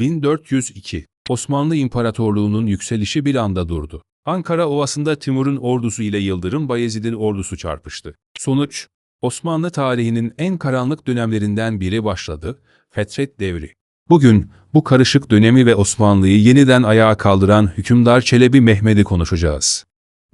1402 Osmanlı İmparatorluğu'nun yükselişi bir anda durdu. Ankara Ovası'nda Timur'un ordusu ile Yıldırım Bayezid'in ordusu çarpıştı. Sonuç, Osmanlı tarihinin en karanlık dönemlerinden biri başladı, Fetret Devri. Bugün bu karışık dönemi ve Osmanlı'yı yeniden ayağa kaldıran hükümdar Çelebi Mehmet'i konuşacağız.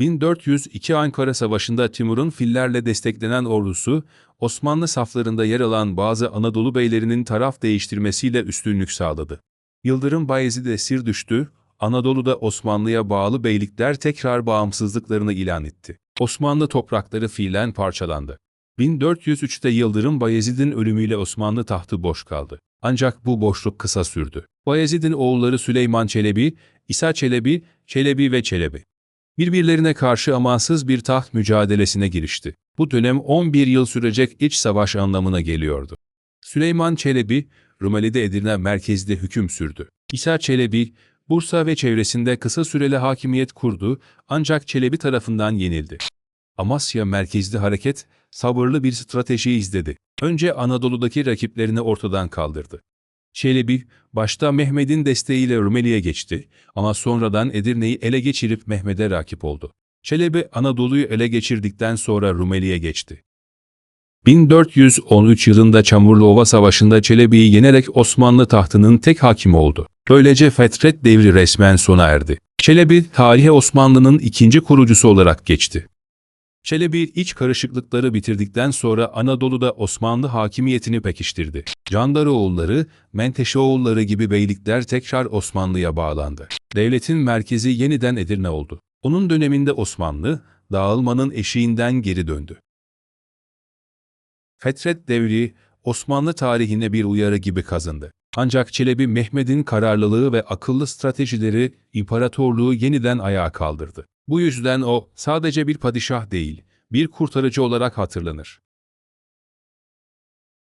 1402 Ankara Savaşı'nda Timur'un fillerle desteklenen ordusu, Osmanlı saflarında yer alan bazı Anadolu beylerinin taraf değiştirmesiyle üstünlük sağladı. Yıldırım Bayezid esir düştü, Anadolu'da Osmanlı'ya bağlı beylikler tekrar bağımsızlıklarını ilan etti. Osmanlı toprakları fiilen parçalandı. 1403'te Yıldırım Bayezid'in ölümüyle Osmanlı tahtı boş kaldı. Ancak bu boşluk kısa sürdü. Bayezid'in oğulları Süleyman Çelebi, İsa Çelebi, Çelebi ve Çelebi birbirlerine karşı amansız bir taht mücadelesine girişti. Bu dönem 11 yıl sürecek iç savaş anlamına geliyordu. Süleyman Çelebi, Rumeli'de Edirne merkezde hüküm sürdü. İsa Çelebi, Bursa ve çevresinde kısa süreli hakimiyet kurdu ancak Çelebi tarafından yenildi. Amasya merkezli hareket sabırlı bir strateji izledi. Önce Anadolu'daki rakiplerini ortadan kaldırdı. Çelebi, başta Mehmet'in desteğiyle Rumeli'ye geçti ama sonradan Edirne'yi ele geçirip Mehmet'e rakip oldu. Çelebi Anadolu'yu ele geçirdikten sonra Rumeli'ye geçti. 1413 yılında Çamurluova Savaşı'nda Çelebi'yi yenerek Osmanlı tahtının tek hakimi oldu. Böylece Fetret devri resmen sona erdi. Çelebi, tarihe Osmanlı'nın ikinci kurucusu olarak geçti. Çelebi iç karışıklıkları bitirdikten sonra Anadolu'da Osmanlı hakimiyetini pekiştirdi. Candaroğulları, Menteşeoğulları gibi beylikler tekrar Osmanlı'ya bağlandı. Devletin merkezi yeniden Edirne oldu. Onun döneminde Osmanlı, dağılmanın eşiğinden geri döndü. Fetret devri, Osmanlı tarihine bir uyarı gibi kazındı. Ancak Çelebi Mehmet'in kararlılığı ve akıllı stratejileri imparatorluğu yeniden ayağa kaldırdı. Bu yüzden o sadece bir padişah değil, bir kurtarıcı olarak hatırlanır.